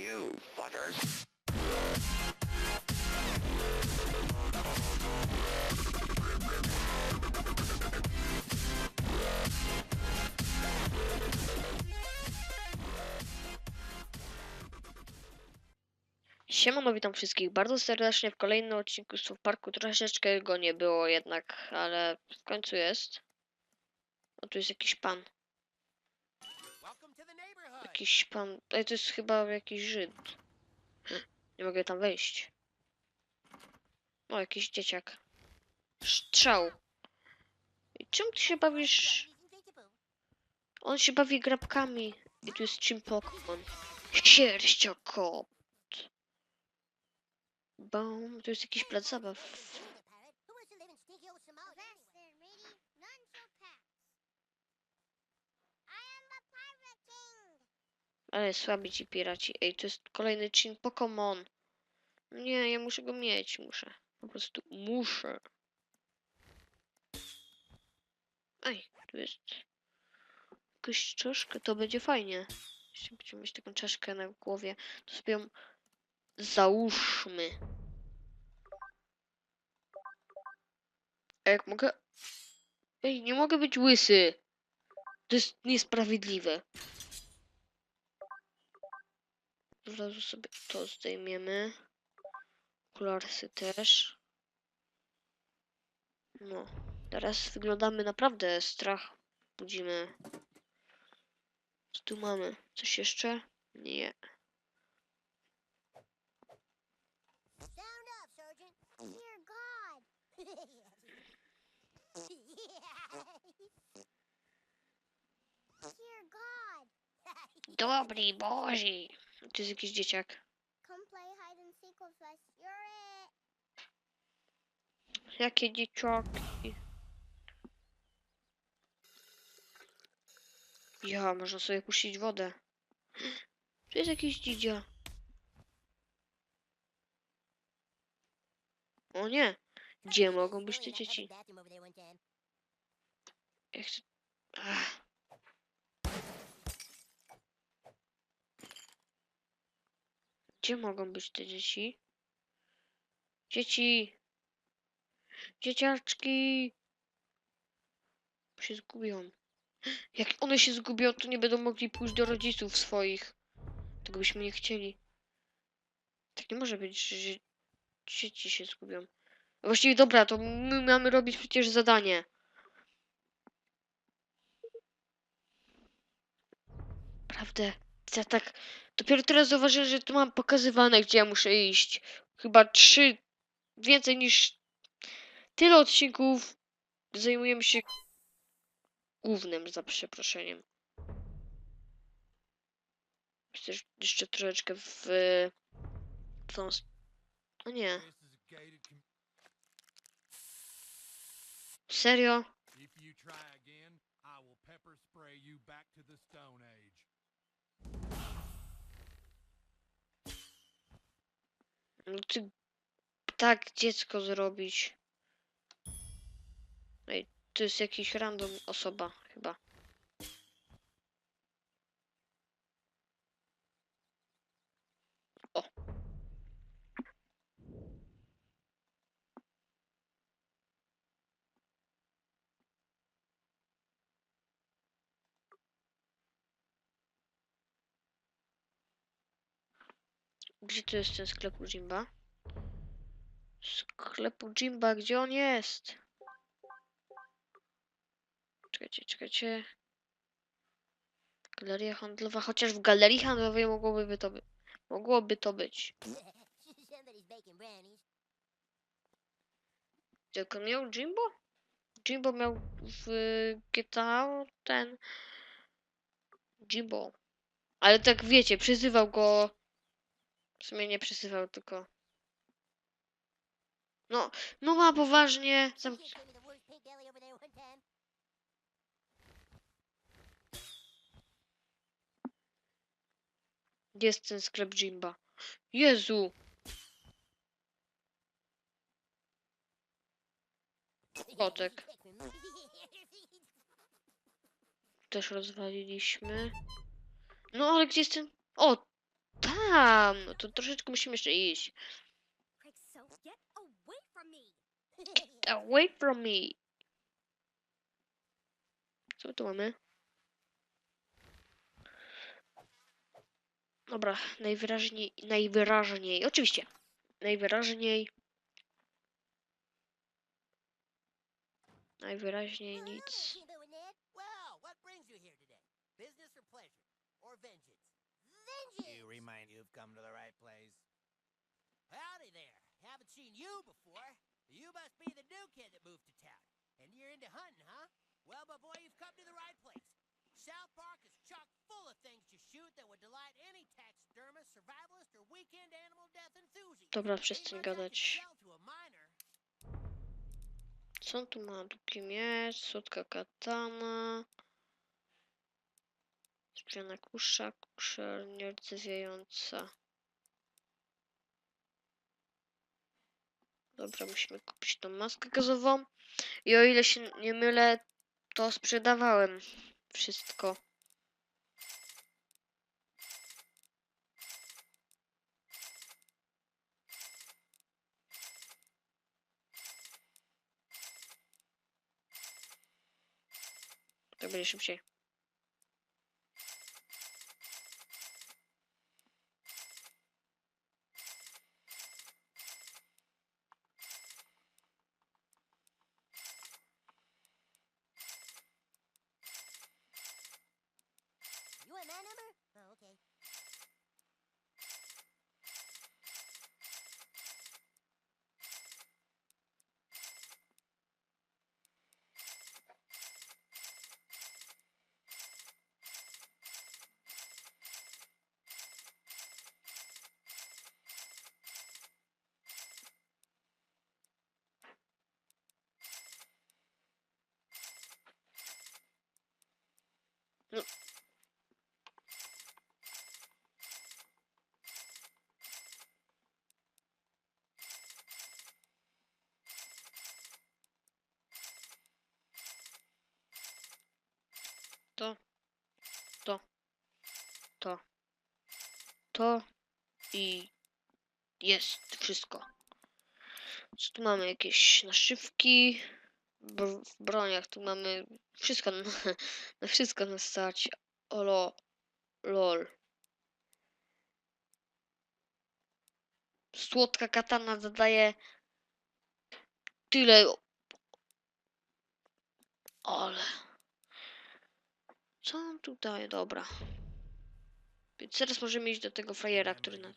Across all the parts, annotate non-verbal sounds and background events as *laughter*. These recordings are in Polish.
you, fuckers. Siemano, witam wszystkich bardzo serdecznie w kolejnym odcinku z Parku. Troszeczkę go nie było jednak, ale w końcu jest. O, tu jest jakiś pan. Jakiś pan. Ej, to jest chyba jakiś Żyd. Nie mogę tam wejść. O, jakiś dzieciak. Strzał. I czym ty się bawisz? On się bawi grabkami. I tu jest czym Pokémon. Sierściokop. Bum, tu jest jakiś plac zabaw. Ale słabi ci piraci. Ej, to jest kolejny czyn Pokémon. Nie, ja muszę go mieć, muszę. Po prostu muszę. Ej, tu jest jakaś czaszka, to będzie fajnie. Jeśli będziemy mieć taką czaszkę na głowie, to sobie ją załóżmy. A jak mogę... Ej, nie mogę być łysy. To jest niesprawiedliwe. Od razu sobie to zdejmiemy. Okularsy też. No. Teraz wyglądamy naprawdę strach. Budzimy. Co tu mamy? Coś jeszcze? Nie. *laughs* Dobry Boży! To jest jakiś dzieciak. Jakie dzieciaki? Ja, można sobie puścić wodę. Tu jest jakiś dzidzia. O nie! Gdzie mogą być te dzieci? Ja chcę... Ach. Gdzie mogą być te dzieci? Dzieci! Dzieciaczki! Się zgubią. Jak one się zgubią, to nie będą mogli pójść do rodziców swoich. Tego byśmy nie chcieli. Tak nie może być, że dzie- dzieci się zgubią. Właściwie dobra, to my mamy robić przecież zadanie. Prawdę. Ja tak. Dopiero teraz zauważyłem, że tu mam pokazywane, gdzie ja muszę iść. Chyba trzy. Więcej niż tyle odcinków zajmujemy się głównym, za przeproszeniem. Że jeszcze troszeczkę w... w tą... O nie, serio? If you try again, I will pepper spray you back to the Stone Age. No ty... Tak dziecko zrobić. Ej, to jest jakiś random osoba, chyba. O. Gdzie to jest ten sklep u Jimba? Sklepu Jimba, gdzie on jest? Czekajcie, czekajcie. Galeria handlowa, chociaż w galerii handlowej mogłoby to być. Mogłoby to być. Tylko miał Jimbo? Jimbo miał w GTA ten. Jimbo. Ale tak wiecie, przyzywał go. W sumie nie przyzywał, tylko. No, no ma poważnie. Zam... Jest ten sklep Jimba? Jezu! Kotek. Też rozwaliliśmy. No ale gdzie jest ten... O! Tam! No to troszeczkę musimy jeszcze iść. Get. Away from me. Co my tu mamy? Dobra, najwyraźniej, najwyraźniej, oczywiście, najwyraźniej, najwyraźniej nic. You've come to the right place. Howdy there. Haven't seen you before. You must be the new kid that moved to town. And you're into hunting, huh? Well, my boy, you've come to the right place. South Park is chock full of things to shoot that would delight any taxidermist, survivalist, or weekend animal death enthusiast. Dobra, przestań much I could gadać. sell to a minor. Co tu ma? Długi miecz, słodka katana, spiana kusza, kusza nierdzewiejąca. Dobra, musimy kupić tą maskę gazową. I o ile się nie mylę, to sprzedawałem wszystko. Tak będzie szybciej. You a man number? Oh, okay. To. To. To. To. I jest wszystko. Co tu mamy? Jakieś naszywki. W broniach tu mamy wszystko. Na, *laughs* na wszystko nas stać. Olo. Lol. Słodka katana zadaje tyle. Ale. Co on tu daje? Dobra. Więc teraz możemy iść do tego frajera, który na...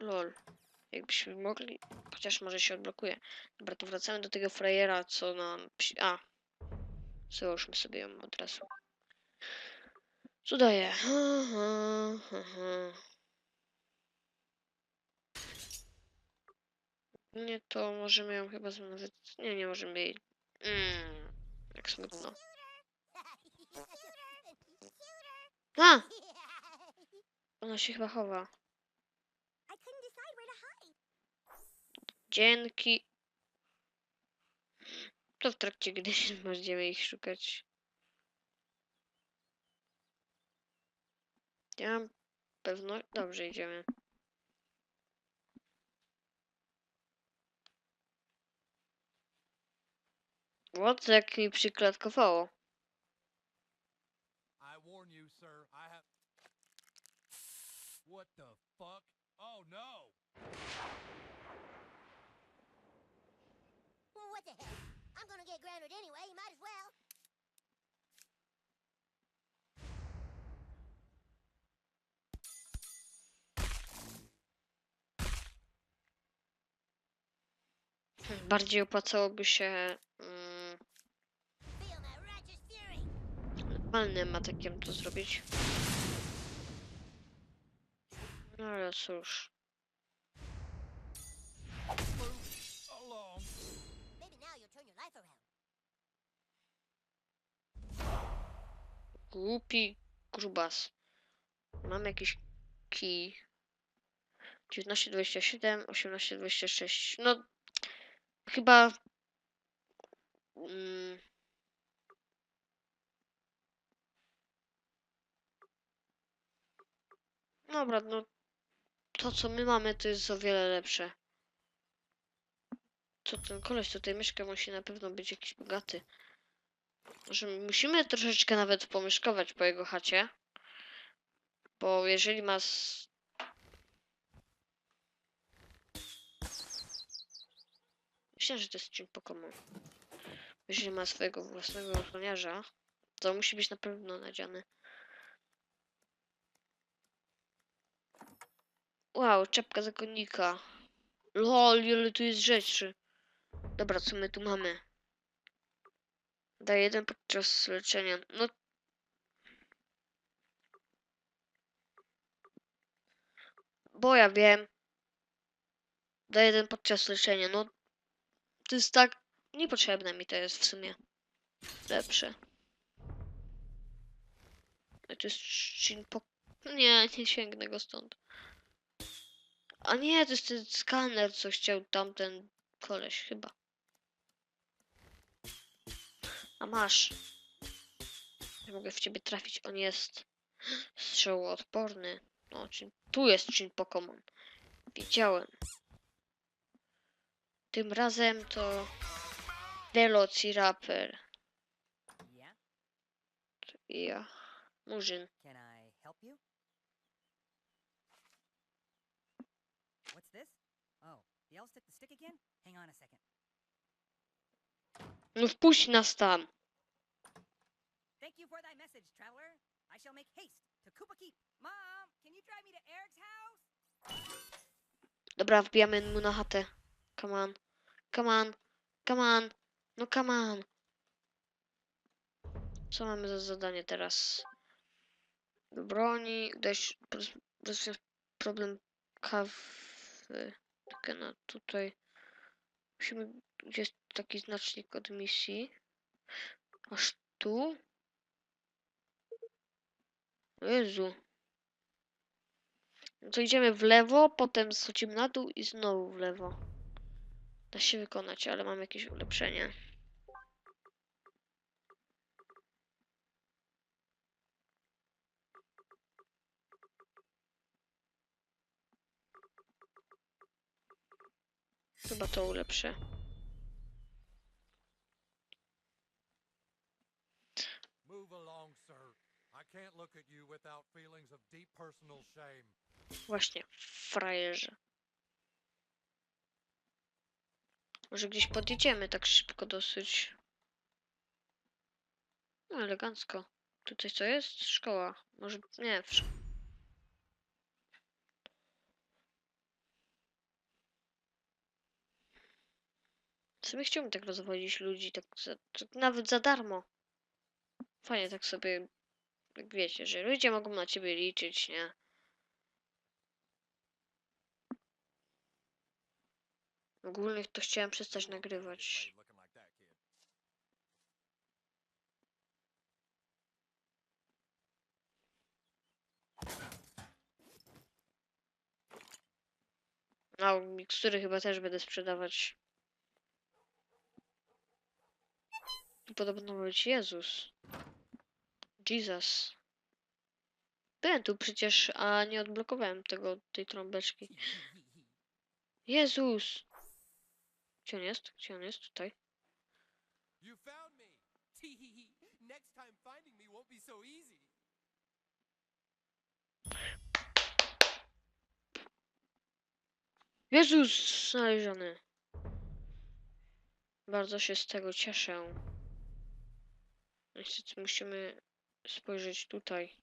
Lol. Jakbyśmy mogli... Chociaż może się odblokuje. Dobra, to wracamy do tego frajera, co nam... A. Załóżmy sobie ją od razu. Co daje? Nie, to możemy ją chyba nawet... Nie, nie możemy jej... Mm, jak smutno. A! *laughs* Ona się chyba chowa. Dzięki. To w trakcie gdy będziemy ich szukać. Ja mam pewność. Dobrze, idziemy. What? Jak mi przyklatkowało. I warn you, sir. I have. What the fuck? Oh no! Well, what the hell? I'm gonna get grounded anyway. You might as well. Bardziej opłacałoby się mm, normalnym atakiem to zrobić. No ale cóż. Głupi grubas. Mam jakiś kij. 1927, 1826. No, chyba. Mm, Dobra, no to co my mamy to jest o wiele lepsze. Co ten koleś tutaj mieszka musi na pewno być jakiś bogaty. Że musimy troszeczkę nawet pomieszkować po jego chacie. Bo jeżeli ma s- Myślę, że to jest czym Pokémon. Jeżeli ma swojego własnego ochroniarza, to musi być na pewno nadziany. Wow, czapka zakonnika. Lol, ile tu jest rzeczy. Dobra, co my tu mamy? Daje jeden podczas leczenia. No. Bo ja wiem. Daje jeden podczas leczenia. No. To jest tak. Niepotrzebne mi to jest w sumie. Lepsze. To jest Shin po... Nie, nie sięgnę go stąd. A nie, to jest ten skaner, co chciał tamten koleś chyba. A masz. Nie mogę w ciebie trafić, on jest strzałoodporny. No, czyli tu jest czyn Pokémon. Wiedziałem. Tym razem to Velociraptor. Ja. Murzyn. Can I help you? What's this? Oh, the L stick the stick again? Hang on a second. No wpuść nas tam. Thank you for thy message, traveler. I shall make haste to Koopa Keep. Mom, can you drive me to Eric's house? Dobra, wbijamy mu na chatę. Come on. Come on. Come on. No come on. Co mamy za zadanie teraz? Do broni. Dać problem kawy. Tylko na tutaj. Musimy. Gdzie jest taki znacznik od misji? Aż tu? Jezu. No to idziemy w lewo, potem schodzimy na dół i znowu w lewo. Da się wykonać, ale mam jakieś ulepszenie. Chyba to ulepszę. Move along, sir. I can't look at you without feelings of deep personal shame. Właśnie, frajerze. Może gdzieś podjedziemy tak szybko dosyć. No, elegancko. Tutaj co jest? Szkoła. Może nie. W... szk- W sumie chciałbym tak rozwodzić ludzi, tak, za, tak nawet za darmo. Fajnie tak sobie, jak wiecie, że ludzie mogą na ciebie liczyć, nie? Ogólnie to chciałem przestać nagrywać. A mikstury chyba też będę sprzedawać. Tu Podobno ma być Jezus. Jesus. Byłem tu przecież, a nie odblokowałem tego, tej trąbeczki. Jezus! Gdzie on jest? Gdzie on jest? Tutaj. *laughs* Jezus! Znaleziony. Bardzo się z tego cieszę. Niestety musimy spojrzeć tutaj.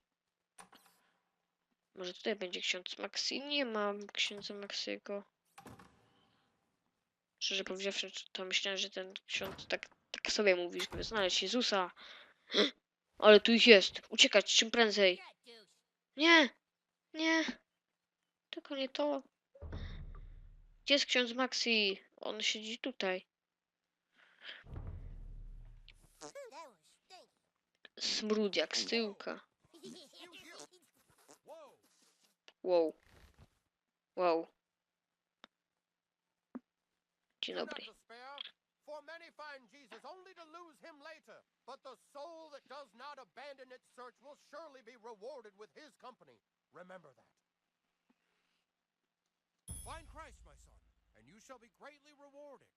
Może tutaj będzie ksiądz Maxi? Nie mam księdza Maxiego. Szczerze powiedziawszy, to myślałem, że ten ksiądz tak, tak sobie mówi, żeby znaleźć Jezusa. *gasps* Ale tu ich jest. Uciekać czym prędzej. Nie! Nie! Tylko nie to. Gdzie jest ksiądz Maxi? On siedzi tutaj. That was jak z tyłka. Wow. Wow. Dzień dobry. for many find Jesus only to lose him later. But the soul that does not abandon its search will surely be rewarded with his company. Remember that. Find Christ, my son, and you shall be greatly rewarded.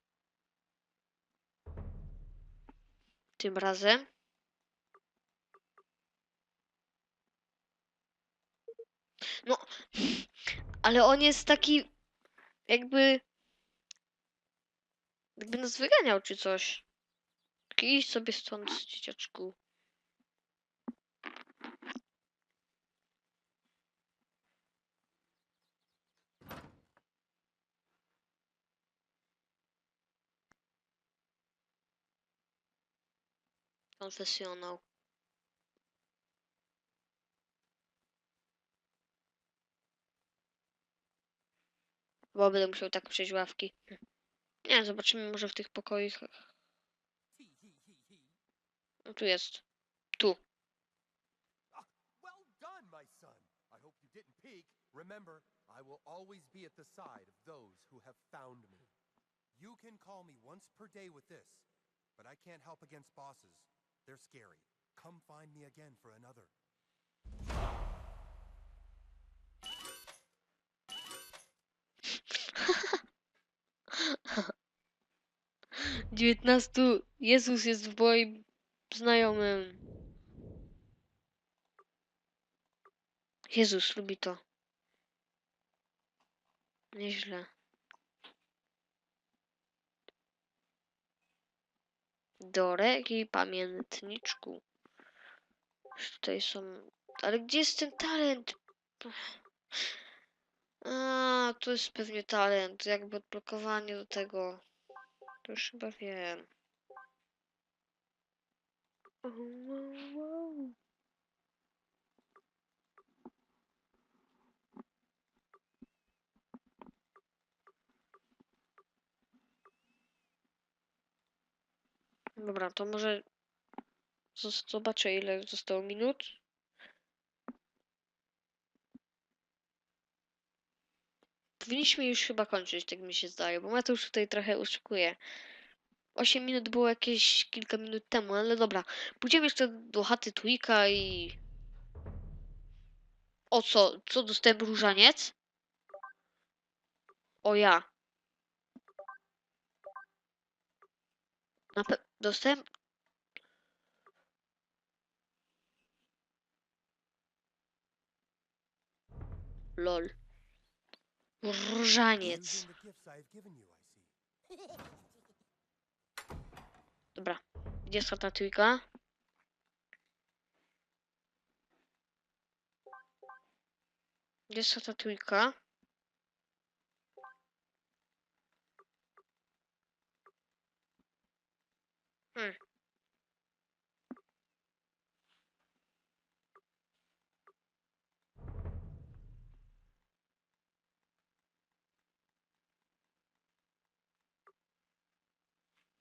Tym razem. No, ale on jest taki jakby jakby nas wyganiał czy coś. Taki sobie stąd, dzieciaczku. Konfesjonał. Bo będę musiał tak przejść ławki. Nie, zobaczymy może w tych hee. No tu jest. Tu. Remember, I will always be at the side of those who have found me. You can call me once per day with this, but I can't help against bosses. They're scary. Come find me again for another. Dziewiętnastu. Jezus jest moim znajomym. Jezus lubi to. Nieźle. Dorek i pamiętniczku. Tutaj są. Ale gdzie jest ten talent? A, tu jest pewnie talent. Jakby odblokowanie do tego. To już chyba wiem. O, wow, wow. Dobra, to może zobaczę ile zostało minut. Powinniśmy już chyba kończyć, tak mi się zdaje, bo ja to już tutaj trochę oszukuję. 8 minut było jakieś kilka minut temu, ale dobra. Pójdziemy jeszcze do chaty Twika i... O co? Co dostałem różaniec? O ja. Na. Dostałem... Lol. Różaniec. Using the gifts I have given you, I see. Dobra. Gdzie jest chata Twika? Gdzie jest chata Twika? Hmm.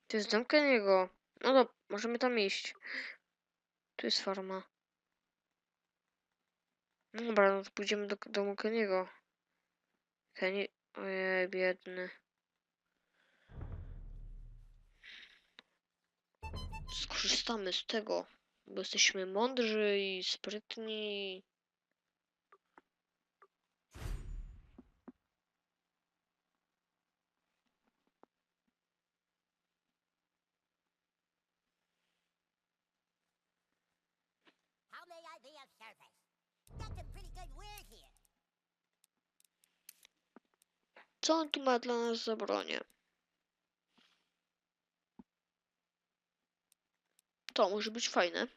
To jest dom Keniego. No dobra, możemy tam iść. Tu jest farma. No Dobra, no to pójdziemy do domu Keniego. Kenny... Ojej, biedny. Skorzystamy z tego, bo jesteśmy mądrzy i sprytni. Co on tu ma dla nas za bronię? To może być fajne.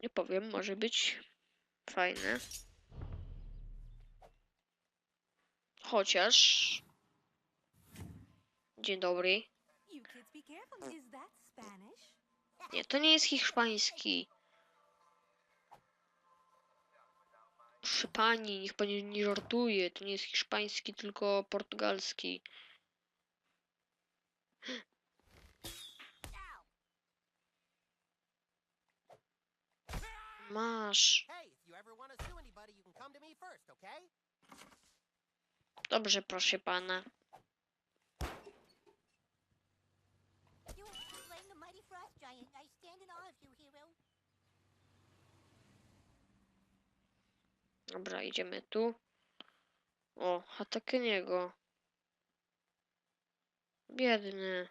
Nie powiem, może być fajne. Chociaż. Dzień dobry. Nie, to nie jest hiszpański. Proszę pani, niech pani nie żartuje. To nie jest hiszpański, tylko portugalski. Masz. Hey, if you ever want to sue anybody, you can come to me first, okay? Dobrze, proszę pana. You have slain the mighty frost giant. I stand in awe of you, hero. Dobra, idziemy tu. O, Hatakeniego. Biedny.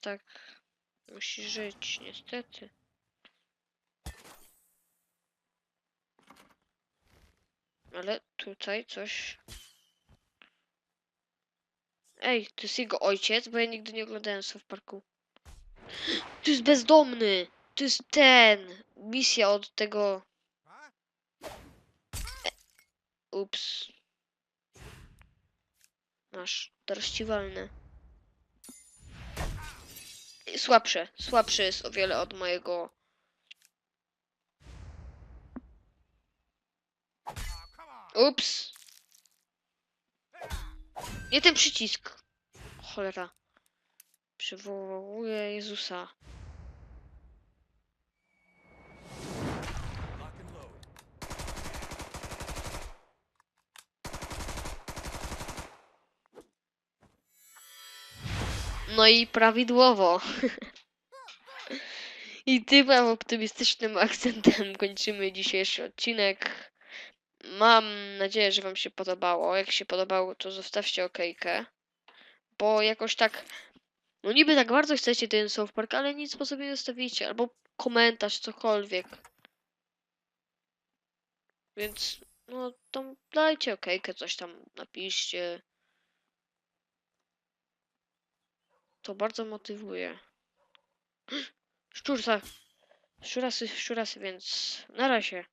Tak musi żyć, niestety. Ale tutaj coś. Ej, to jest jego ojciec, bo ja nigdy nie oglądałem South Parku. *gasps* To jest bezdomny! To jest ten! Misja od tego. Ups. Masz. Teraz ci walnę. I Słabsze. Słabszy jest o wiele od mojego. Ups. Nie ten przycisk. Cholera. Przywołuję Jezusa. No i prawidłowo. I tym optymistycznym akcentem kończymy dzisiejszy odcinek. Mam nadzieję, że Wam się podobało. Jak się podobało, to zostawcie okejkę. Bo jakoś tak. No niby tak bardzo chcecie ten South Park, ale nic po sobie nie zostawicie. Albo komentarz, cokolwiek. Więc no to dajcie okejkę, coś tam napiszcie. To bardzo motywuje. *clears throat* Szczursa. Szczurasy, szczurasy, więc na razie.